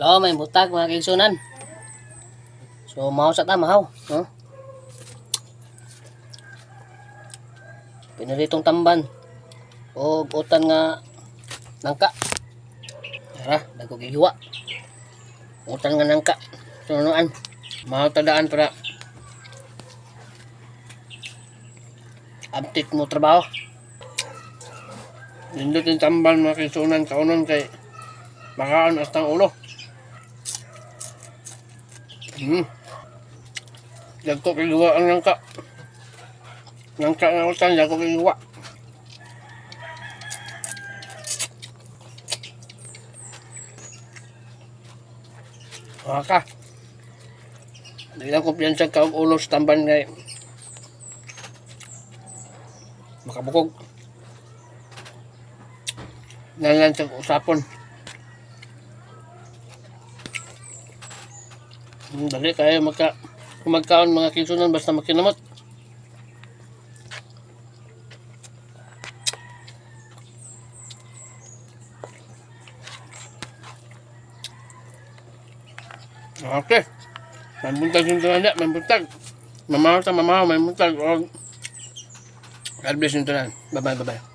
Lo, may butag mga kaigsunan. So, mahaw sa ta, mahaw. No? Pinaritong tamban. O utan nga nangka. Tara, dago gihiwa. Utan nga nangka. Tunuan. Mahaw tadaan para update mo trabaho. Nindot yung tamban mga kaigsunan kaunon kay bakaon hasta ang ulo. Hmm. Dagko gawa ang nangka. Nangka nga utan, dagko gawa. Maka. Hindi lang kumpiyansa ka og ulo sa tamban ngay. Makabukog. Nalan sa usapon. Dali kayo magka magkaon mga kinsunan basta makinamot. Okay. May buntag yung tunanda, may buntag. Mamahaw sa mamahaw, may buntag. God bless yung tunan. Bye-bye, bye-bye.